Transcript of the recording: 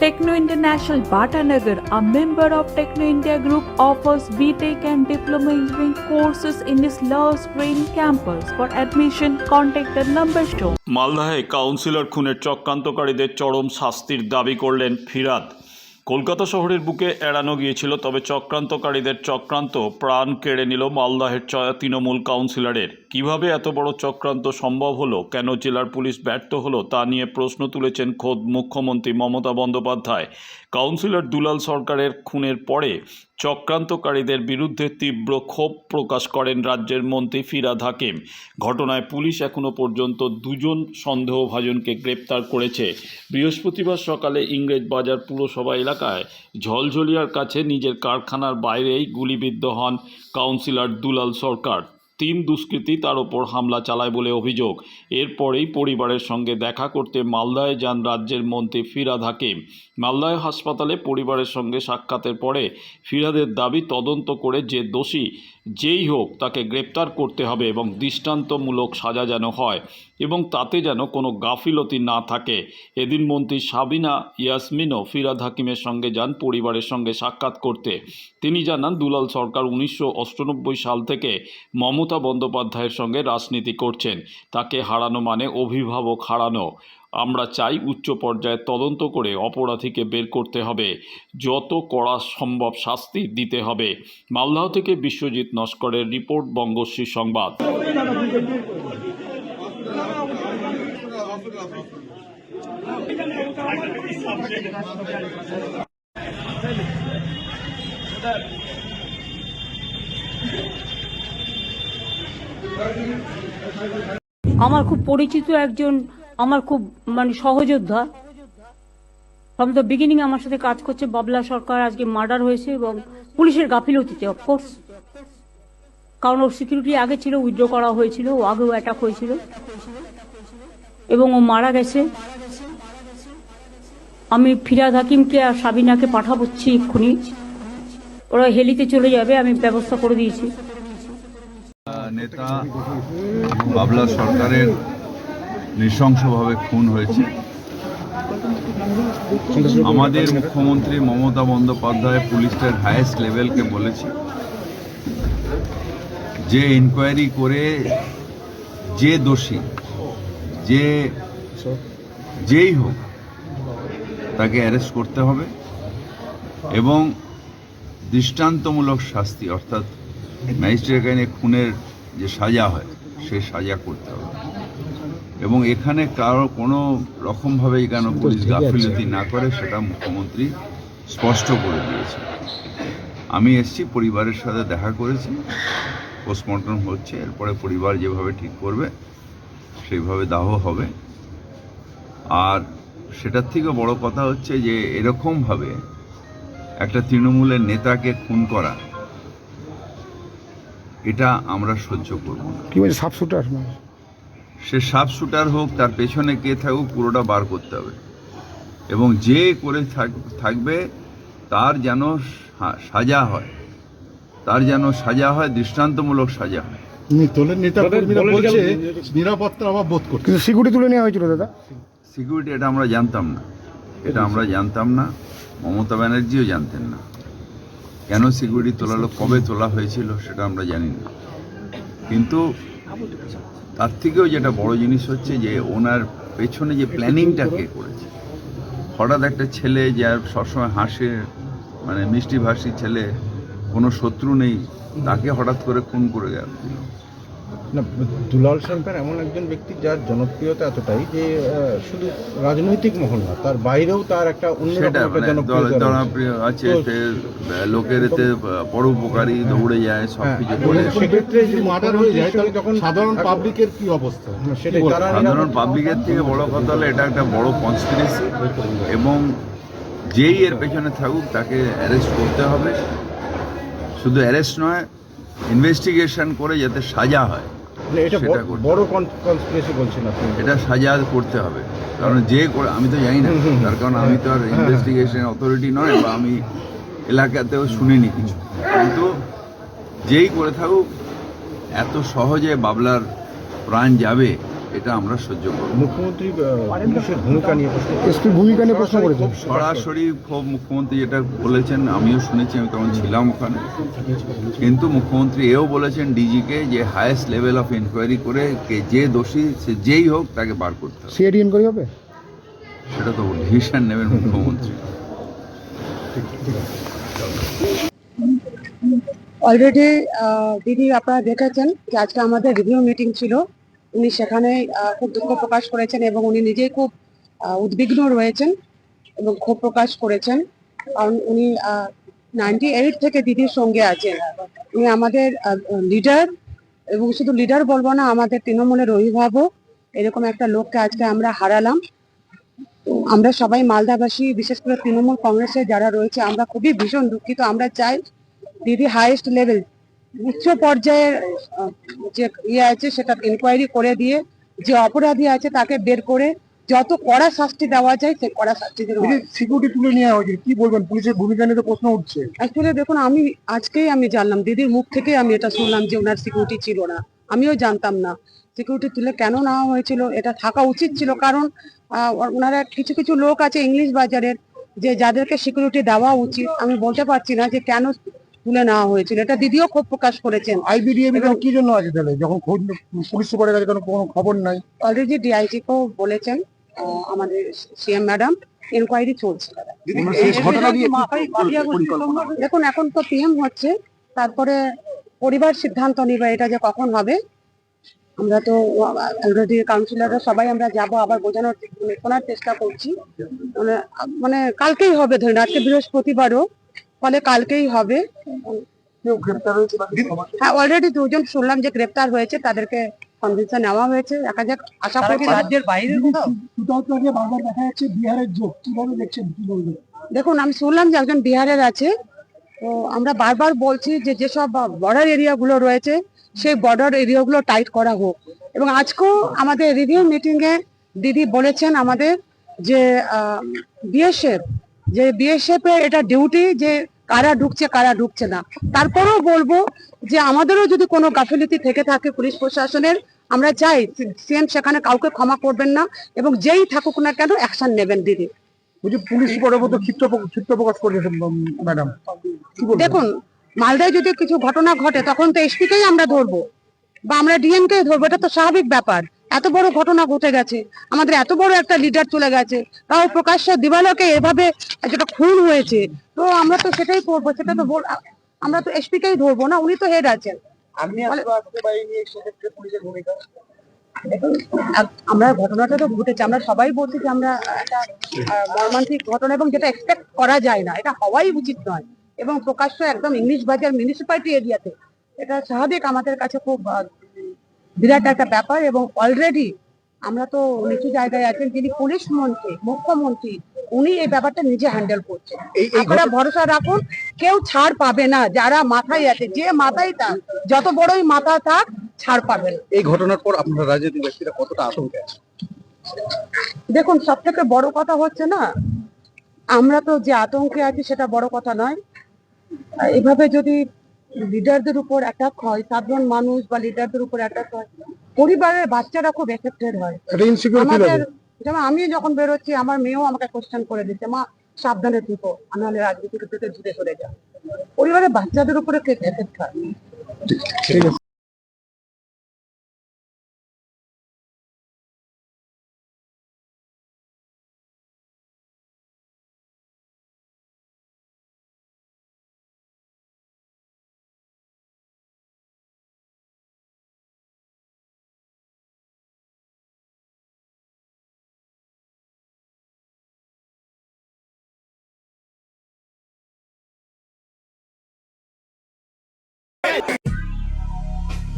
Techno International Bhatanagar, a member of Techno India Group, offers BTEC and Diploma Engineering courses in its Love Spring campus. For admission, contact the number shown. মালদাহে councillor খুনের চক্রান্তকারীদের চরম শাস্তির দাবি করলেন ফিরাদ কলকাতা শহরের বুকে এড়ানো গিয়েছিল, তবে চক্রান্তকারীদের চক্রান্ত প্রাণ কেড়ে নিল মালদাহের চয়া তৃণমূল কাউন্সিলরের। কীভাবে এত বড় চক্রান্ত সম্ভব হলো, কেন জেলার পুলিশ ব্যর্থ হলো, তা নিয়ে প্রশ্ন তুলেছেন খোদ মুখ্যমন্ত্রী মমতা বন্দ্যোপাধ্যায়। কাউন্সিলর দুলাল সরকারের খুনের পরে চক্রান্তকারীদের বিরুদ্ধে তীব্র ক্ষোভ প্রকাশ করেন রাজ্যের মন্ত্রী ফিরাদ হাকিম। ঘটনায় পুলিশ এখনও পর্যন্ত দুজন সন্দেহভাজনকে গ্রেপ্তার করেছে। বৃহস্পতিবার সকালে ইংরেজ বাজার পুরসভা এলাকায় ঝলঝলিয়ার কাছে নিজের কারখানার বাইরেই গুলিবিদ্ধ হন কাউন্সিলর দুলাল সরকার। তিন দুষ্কৃতী তার ওপর হামলা চালায় বলে অভিযোগ। এরপরেই পরিবারের সঙ্গে দেখা করতে মালদায় যান রাজ্যের মন্ত্রী ফিরাদ হাকিম। মালদায় হাসপাতালে পরিবারের সঙ্গে সাক্ষাতের পরে ফিরাদের দাবি তদন্ত করে যে দোষী যেই হোক তাকে গ্রেপ্তার করতে হবে এবং দৃষ্টান্তমূলক সাজা যেন হয় এবং তাতে যেন কোনো গাফিলতি না থাকে। এদিন মন্ত্রী সাবিনা ইয়াসমিনও ফিরাদ হাকিমের সঙ্গে যান পরিবারের সঙ্গে সাক্ষাৎ করতে। তিনি জানান, দুলাল সরকার উনিশশো সাল থেকে মমতা বন্দ্যোপাধ্যায়ের সঙ্গে রাজনীতি করছেন। তাকে হারানো মানে অভিভাবক হারানো। আমরা চাই উচ্চ পর্যায়ে তদন্ত করে অপরাধীকে বের করতে হবে। যত কড়া সম্ভব শাস্তি দিতে হবে। মালদাহ থেকে বিশ্বজিৎ নস্করের রিপোর্ট বঙ্গশ্রী সংবাদ। আমার খুব পরিচিত একজন আমার খুব মানে সহযোদ্ধা। ফ্রম দ্য বিগিনিং আমার সাথে কাজ করছে বাবলা সরকার, আজকে মার্ডার হয়েছে এবং পুলিশের গাফিলতিতে অফকোর্স কারণ ওর সিকিউরিটি আগে ছিল উইথড্র করা হয়েছিল, ও আগেও অ্যাটাক হয়েছিল। এবং ও মারা গেছে। আমি ফিরাদ হাকিমকে আর সাবিনাকে পাঠাবচ্ছি এক্ষুনি। ওরা হেলিতে চলে যাবে, আমি ব্যবস্থা করে দিয়েছি। নেতা বাবলা সরকারের নৃশংসভাবে খুন হয়েছে। আমাদের মুখ্যমন্ত্রী মমতা বন্দ্যোপাধ্যায় পুলিশের হায়েস্ট লেভেলকে বলেছে যে ইনকোয়ারি করে যে দোষী, যে যেই হোক, তাকে অ্যারেস্ট করতে হবে এবং দৃষ্টান্তমূলক শাস্তি, অর্থাৎ ম্যাজিস্ট্রেট আইনে খুনের যে সাজা হয়, সে সাজা করতে হবে। এবং এখানে কারও কোনো রকমভাবেই কেন পুলিশ গাফিলতি না করে সেটা মুখ্যমন্ত্রী স্পষ্ট করে দিয়েছে আমি এসছি পরিবারের সাথে দেখা করেছি পোস্টমর্টম হচ্ছে এরপরে পরিবার যেভাবে ঠিক করবে সেইভাবে দাহ হবে। আর সেটার থেকে বড় কথা হচ্ছে যে এরকমভাবে একটা তৃণমূলের নেতাকে খুন করা এটা আমরা সহ্য করব না। কি বলছে সাপ শুটার সে সাপ শুটার হোক তার পেছনে কে থাকুক পুরোটা বার করতে হবে। এবং যে করে থাক- থাকবে তার যেন সা- সাজা হয়। তার যেন সাজা হয় দৃষ্টান্তমূলক সাজা হয়। নিরাপত্তার অভাব বোধ করছে। সিকিউরিটি তুলে নেওয়া হয়েছিল দাদা। সিকিউরিটি এটা আমরা জানতাম না। এটা আমরা জানতাম না। মমতা ব্যানার্জিও জানতেন না। কেন সিকিউরিটি তোলালো কবে তোলা হয়েছিল সেটা আমরা জানি না। কিন্তু তার থেকেও যেটা বড় জিনিস হচ্ছে যে ওনার পেছনে যে প্ল্যানিংটা কে করেছে। হঠাৎ একটা ছেলে যার সবসময় হাসে মানে মিষ্টি ভাষী ছেলে, কোনো শত্রু নেই, তাকে হঠাৎ করে খুন করে গেল না দুলাল সরকার এমন একজন ব্যক্তি যার জনপ্রিয়তা এতটাই যে শুধু রাজনৈতিক মহল না তার বাইরেও তার একটা মানে। জনপ্রিয় আছে লোকের এতে পরোপকারী দৌড়ে যায় সব হ্যাঁ, কিছু এবং করে সেক্ষেত্রে যদি মার্ডার হয়ে যায় তাহলে তখন সাধারণ পাবলিকের কি অবস্থা? সেটাই তারা সাধারণ পাবলিকের থেকে বড় কথা হলো এটা একটা বড় কনস্পিরেসি এবং যেই এর পেছনে থাকুক তাকে অ্যারেস্ট করতে হবে। শুধু অ্যারেস্ট নয় ইনভেস্টিগেশন করে যাতে সাজা হয়। এটা সাজাদ করতে বড় কনস্পিরেসি বলছেন আপনি। এটা সাজা করতে হবে। কারণ যে করে আমি তো জানি না। তার কারণ আমি তো আর ইনভেস্টিগেশন অথরিটি নয় বা আমি এলাকাতেও শুনিনি কিছু। কিন্তু যেই করে থাকুক এত সহজে বাবলার প্রাণ যাবে এটা আমরা সহ্য করব মুখ্যমন্ত্রী পুলিশের ভূমিকা নিয়ে প্রশ্ন। এসপির ভূমিকা নিয়ে প্রশ্ন করেছেন। সরাসরি ক্ষোভ মুখ্যমন্ত্রী যেটা বলেছেন আমিও শুনেছি আমি তখন ছিলাম ওখানে। কিন্তু মুখ্যমন্ত্রী এও বলেছেন ডিজিকে যে হায়েস্ট লেভেল অফ ইনকোয়ারি করে কে যে দোষী সে যেই হোক তাকে বার করতে হবে। সিআইডি এনকোয়ারি হবে? সেটা তো ডিসিশন নেবেন মুখ্যমন্ত্রী। অলরেডি দিদি আপনারা দেখেছেন যে আজকে আমাদের রিভিউ মিটিং ছিল। উনি সেখানে খুব দুঃখ প্রকাশ করেছেন এবং উনি নিজেই খুব উদ্বিগ্ন রয়েছেন এবং ক্ষোভ প্রকাশ করেছেন। কারণ উনি নাইনটি এইট থেকে দিদির সঙ্গে আছেন। উনি আমাদের লিডার এবং শুধু লিডার বলব না, আমাদের তৃণমূলের অভিভাবক। এরকম একটা লোককে আজকে আমরা হারালাম। আমরা সবাই মালদাবাসী, বিশেষ করে তৃণমূল কংগ্রেসের যারা রয়েছে, আমরা খুবই ভীষণ দুঃখিত। আমরা চাই দিদি হাইয়েস্ট লেভেল উচ্চ পর্যায়ের যে ইয়ে আছে সেটা ইনকোয়ারি করে দিয়ে যে অপরাধী আছে তাকে বের করে যত কড়া শাস্তি দেওয়া যায় সে কড়া শাস্তি। সিকিউরিটি তুলে নেওয়া হয়েছে কি বলবেন? পুলিশের ভূমিকা নিয়ে তো প্রশ্ন উঠছে। অ্যাকচুয়ালি দেখুন আমি আজকেই আমি জানলাম দিদির মুখ থেকেই আমি এটা শুনলাম যে ওনার সিকিউরিটি ছিল না। আমিও জানতাম না সিকিউরিটি তুলে কেন নেওয়া হয়েছিল এটা থাকা উচিত ছিল কারণ ওনারা কিছু কিছু লোক আছে ইংলিশ বাজারের যে যাদেরকে সিকিউরিটি দেওয়া উচিত। আমি বলতে পারছি না যে কেন তুলে নেওয়া হয়েছিল। এটা দিদিও ক্ষোভ প্রকাশ করেছেন। আইবিডিএম কি জন্য আছে তাহলে? যখন খোঁজ পুলিশ সুপারের কাছে কোনো কোনো খবর নাই। অলরেডি ডিআইজি কেও বলেছেন আমাদের সিএম ম্যাডাম ইনকোয়ারি চলছে। দেখুন এখন তো পিএম হচ্ছে তারপরে পরিবার সিদ্ধান্ত নিবে এটা যে কখন হবে। আমরা তো অলরেডি কাউন্সিলররা সবাই আমরা যাব আবার বোঝানোর মানে শোনার চেষ্টা করছি। মানে মানে কালকেই হবে ধরুন আজকে বৃহস্পতিবারও ফলে কালকেই হবে। হ্যাঁ অলরেডি দুজন শুনলাম যে গ্রেপ্তার হয়েছে তাদেরকে নেওয়া হয়েছে। দেখা যাক আশা করি রাজ্যের বাইরে বারবার দেখা যাচ্ছে বিহারের যোগ কীভাবে দেখছেন দেখুন আমি শুনলাম যে একজন বিহারের আছে। তো আমরা বারবার বলছি যে যেসব বর্ডার এরিয়াগুলো রয়েছে সেই বর্ডার এরিয়াগুলো টাইট করা হোক। এবং আজকেও আমাদের রিভিউ মিটিং এ দিদি বলেছেন আমাদের যে বিএসএফ যে বিএসএফ এর এটা ডিউটি যে কারা ঢুকছে কারা ঢুকছে না। তারপরেও বলব যে আমাদেরও যদি কোনো গাফিলতি থেকে থাকে পুলিশ প্রশাসনের আমরা চাই সিএম সেখানে কাউকে ক্ষমা করবেন না এবং যেই থাকুক না কেন অ্যাকশন নেবেন দিদি। পুলিশ সুপারের মতো ক্ষিপ্ত প্রক- ক্ষিপ্ত প্রকাশ করেছে ম্যাডাম কি দেখুন মালদায় যদি কিছু ঘটনা ঘটে তখন তো এসপিকেই আমরা ধরবো। বা আমরা ডিএমকে ধরবো এটা তো স্বাভাবিক ব্যাপার। এত বড় ঘটনা ঘটে গেছে আমাদের এত বড় একটা লিডার চলে গেছে তাও প্রকাশ্য দিবালকে এভাবে যেটা খুন হয়েছে। তো আমরা তো সেটাই করব সেটা তো আমরা তো এসপি কেই ধরবো না উনি তো হেড আছেন। আমরা ঘটনাটা তো ঘটেছে আমরা সবাই বলছি যে আমরা একটা মর্মান্তিক ঘটনা এবং যেটা এক্সপেক্ট করা যায় না এটা হওয়াই উচিত নয়। এবং প্রকাশ্য একদম ইংলিশ বাজার মিউনিসিপালিটি এরিয়াতে এটা স্বাভাবিক আমাদের কাছে খুব বিরাট একটা ব্যাপার এবং অলরেডি আমরা তো নিচু জায়গায় আছেন যিনি পুলিশ মন্ত্রী মুখ্যমন্ত্রী উনি এই ব্যাপারটা নিজে হ্যান্ডেল করছেন। আপনারা ভরসা রাখুন কেউ ছাড় পাবে না যারা মাথায় আছে যে মাথায় থাক যত বড়ই মাথা থাক ছাড় পাবে না। এই ঘটনার পর আপনারা রাজনৈতিক ব্যক্তিরা কতটা আতঙ্কে আছে দেখুন সব থেকে বড় কথা হচ্ছে না আমরা তো যে আতঙ্কে আছি সেটা বড় কথা নয়। এভাবে যদি লিডারদের উপর অ্যাটাক হয় সাধারণ মানুষ বা লিডারদের উপর অ্যাটাক হয় পরিবারের বাচ্চারা খুব এফেক্টেড হয়। আমাদের যেমন আমি যখন বেরোচ্ছি আমার মেয়েও আমাকে কোশ্চেন করে দিচ্ছে মা সাবধানে থেকো হলে রাজনীতির থেকে দূরে সরে যাও পরিবারের বাচ্চাদের উপরে এফেক্ট হয়। ঠিক আছে।